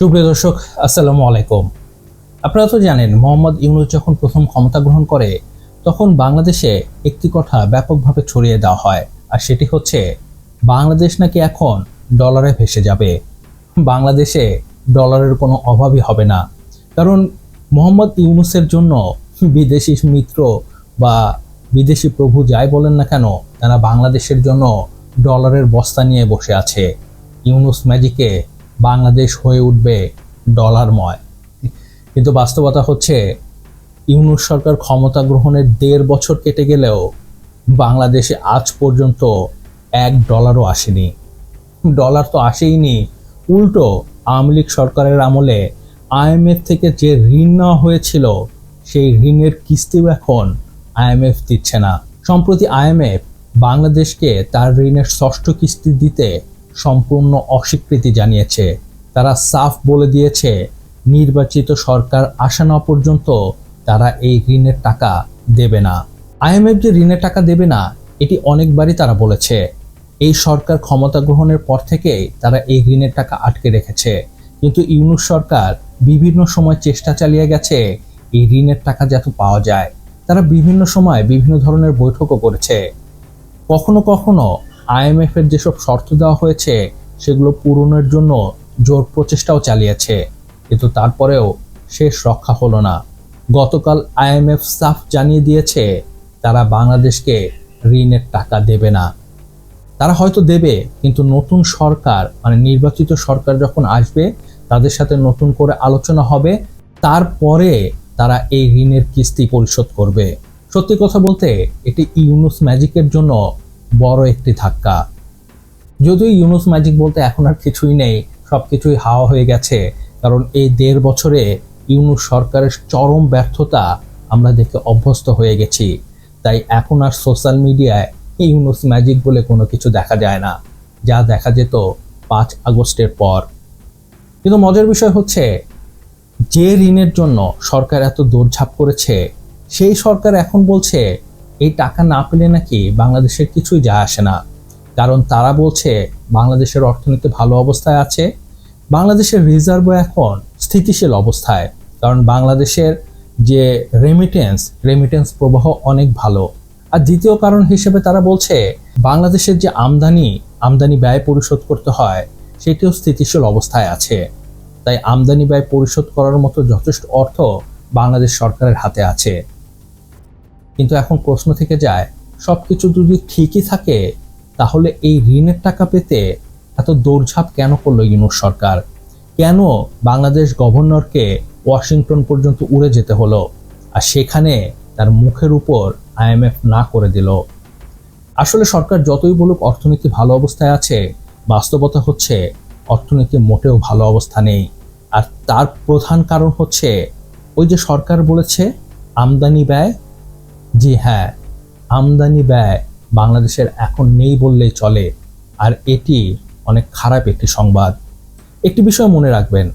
সুপ্রিয় দর্শক, আসসালামু আলাইকুম। আপনারা তো জানেন, মোহাম্মদ ইউনুস যখন প্রথম ক্ষমতা গ্রহণ করে, তখন বাংলাদেশে একটি কথা ব্যাপকভাবে ছড়িয়ে দেওয়া হয়, আর সেটি হচ্ছে, বাংলাদেশ নাকি এখন ডলারে ভেসে যাবে? বাংলাদেশে ডলারের কোনো অভাবই হবে না। কারণ, মোহাম্মদ ইউনুসের জন্য বিদেশি মিত্র বা বিদেশি প্রভু যাই বলেন না কেন, তারা বাংলাদেশের জন্য ডলারের বস্তা নিয়ে বসে আছে। ইউনুস ম্যাজিকে বাংলাদেশ হয়ে উঠবে ডলারময়। কিন্তু বাস্তবতা হচ্ছে, ইউনুস সরকার ক্ষমতা গ্রহণের দেড় বছর কেটে গেলেও বাংলাদেশে আজ পর্যন্ত এক ডলারও আসেনি। ডলার তো আসেইনি, উল্টো আওয়ামী লীগ সরকারের আমলে আইএমএফ থেকে যে ঋণ নেওয়া হয়েছিল, সেই ঋণের কিস্তিও এখন আইএমএফ দিচ্ছে না। সম্প্রতি আইএমএফ বাংলাদেশকে তার ঋণের ষষ্ঠ কিস্তি দিতে সম্পূর্ণ অস্বীকৃতি জানিয়েছে। তারা সাফ বলে দিয়েছে, নির্বাচিত সরকার আসা না পর্যন্ত তারা এই ঋণের টাকা দেবে না। আইএমএফ যে ঋণের টাকা দেবে না, এটি অনেকবারই তারা বলেছে। এই সরকার ক্ষমতা গ্রহণের পর থেকেই তারা এই ঋণের টাকা আটকে রেখেছে। কিন্তু ইউনুস সরকার বিভিন্ন সময় চেষ্টা চালিয়ে গেছে এই ঋণের টাকা যাতে পাওয়া যায়। তারা বিভিন্ন সময় বিভিন্ন ধরনের বৈঠকও করেছে। কখনো কখনো আইএমএফ এর যেসব শর্ত দেওয়া হয়েছে, সেগুলো পূরণের জন্য জোর প্রচেষ্টাও চালিয়েছে। কিন্তু তারপরেও শেষ রক্ষা হলো না। গতকাল আইএমএফ সাফ জানিয়ে দিয়েছে, তারা বাংলাদেশকে ঋণের টাকা দেবে না। তারা হয়তো দেবে, কিন্তু নতুন সরকার মানে নির্বাচিত সরকার যখন আসবে, তাদের সাথে নতুন করে আলোচনা হবে। তারপরে তারা এই ঋণের কিস্তি পরিশোধ করবে। সত্যি কথা বলতে, এটি ইউনুস ম্যাজিকের জন্য বড় একটি ধাক্কা। যদিও ইউনুস ম্যাজিক বলতে এখন আর কিছুই নেই সব কিছুই হাওয়া হয়ে গেছে, কারণ এই দেড় বছরে ইউনুস সরকারের চরম ব্যর্থতা আমরা দেখে অভ্যস্ত হয়ে গেছি। তাই এখন আর সোশ্যাল মিডিয়ায় ইউনুস ম্যাজিক বলে কোনো কিছু দেখা যায় না, যা দেখা যেত পাঁচ আগস্টের পর। কিন্তু মজার বিষয় হচ্ছে, যে ঋণের জন্য সরকার এত দৌড়ঝাঁপ করেছে, সেই সরকার এখন বলছে এই টাকা না পেলে নাকি বাংলাদেশের কিছুই যায় আসে না। কারণ তারা বলছে, বাংলাদেশের অর্থনীতি ভালো অবস্থায় আছে, বাংলাদেশের রিজার্ভও এখন স্থিতিশীল অবস্থায়। কারণ বাংলাদেশের যে রেমিটেন্স রেমিটেন্স প্রবাহ অনেক ভালো। আর দ্বিতীয় কারণ হিসেবে তারা বলছে, বাংলাদেশের যে আমদানি আমদানি ব্যয় পরিশোধ করতে হয়, সেটিও স্থিতিশীল অবস্থায় আছে। তাই আমদানি ব্যয় পরিশোধ করার মতো যথেষ্ট অর্থ বাংলাদেশ সরকারের হাতে আছে। কিন্তু এখন প্রশ্ন থেকে যায় সব কিছু যদি ঠিকই থাকে, তাহলে এই ঋণের টাকা পেতে এত দৌড়ঝাঁপ কেন করল ইউনুস সরকার? কেন বাংলাদেশ গভর্নরকে ওয়াশিংটন পর্যন্ত উড়ে যেতে হলো আর সেখানে তার মুখের উপর আইএমএফ না করে দিল? আসলে সরকার যতই বলুক অর্থনীতি ভালো অবস্থায় আছে, বাস্তবতা হচ্ছে অর্থনীতি মোটেও ভালো অবস্থা নেই। আর তার প্রধান কারণ হচ্ছে, ওই যে সরকার বলেছে, আমদানি ব্যয় জি হ্যাঁ আমদানি ব্যয় বাংলাদেশের এখন নেই বললেই চলে, আর এটি অনেক খারাপ একটি সংবাদ। একটি বিষয় মনে রাখবেন,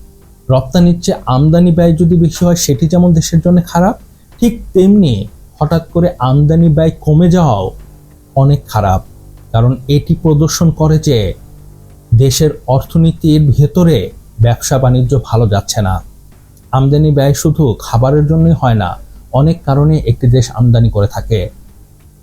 রপ্তানির চেয়ে আমদানি ব্যয় যদি বেশি হয়, সেটি যেমন দেশের জন্য খারাপ, ঠিক তেমনি হঠাৎ করে আমদানি ব্যয় কমে যাওয়াও অনেক খারাপ। কারণ এটি প্রদর্শন করে যে দেশের অর্থনীতির ভেতরে ব্যবসা বাণিজ্য ভালো যাচ্ছে না। আমদানি ব্যয় শুধু খাবারের জন্যই হয় না অনেক কারণে একটি দেশ আমদানি করে থাকে।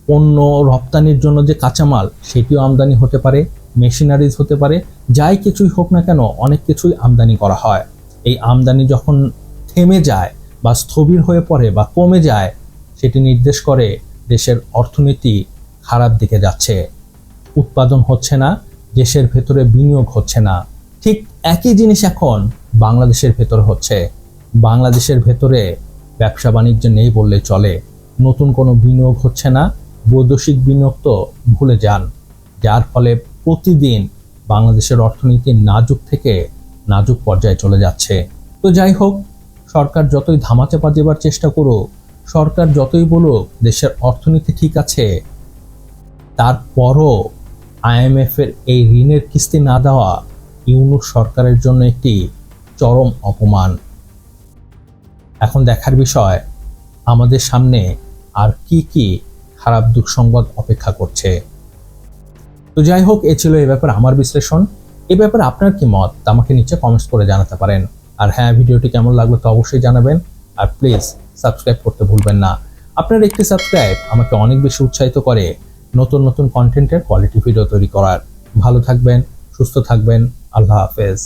পণ্য রপ্তানির জন্য যে কাঁচামাল, সেটিও আমদানি হতে পারে, মেশিনারিজ হতে পারে, যাই কিছুই হোক না কেন, অনেক কিছুই আমদানি করা হয়। এই আমদানি যখন থেমে যায় বা স্থবির হয়ে পড়ে বা কমে যায়, সেটি নির্দেশ করে দেশের অর্থনীতি খারাপ দিকে যাচ্ছে। উৎপাদন হচ্ছে না, দেশের ভেতরে বিনিয়োগ হচ্ছে না। ঠিক একই জিনিস এখন বাংলাদেশের ভেতরে হচ্ছে। বাংলাদেশের ভেতরে ব্যবসা বাণিজ্য নেই বললে চলে। নতুন কোনো বিনিয়োগ হচ্ছে না। বৈদেশিক বিনিয়োগ তো ভুলে যান। যার ফলে প্রতিদিন বাংলাদেশের অর্থনীতি নাজুক থেকে নাজুক পর্যায়ে চলে যাচ্ছে। তো যাই হোক, সরকার যতই ধামাচাপা দেবার চেষ্টা করুক, সরকার যতই বলুক, দেশের অর্থনীতি ঠিক আছে। তারপরও আইএমএফ এর এই ঋণের কিস্তি না দেওয়া ইউনুস সরকারের জন্য একটি চরম অপমান। এখন দেখার বিষয়, আমাদের সামনে আর কি কি খারাপ দুঃসংবাদ অপেক্ষা করছে। তো যাই হোক, এ ছিল এ ব্যাপারে আমার বিশ্লেষণ। এ ব্যাপারে আপনার কি মত? তা আমাকে নিচে কমেন্টস করে জানাতে পারেন। আর হ্যাঁ ভিডিওটি কেমন লাগল তো অবশ্যই জানাবেন। আর প্লিজ সাবস্ক্রাইব করতে ভুলবেন না। আপনার একটি সাবস্ক্রাইব আমাকে অনেক বেশি উৎসাহিত করে নতুন নতুন কন্টেন্টের কোয়ালিটি ভিডিও তৈরি করার। ভালো থাকবেন, সুস্থ থাকবেন। আল্লাহ হাফেজ।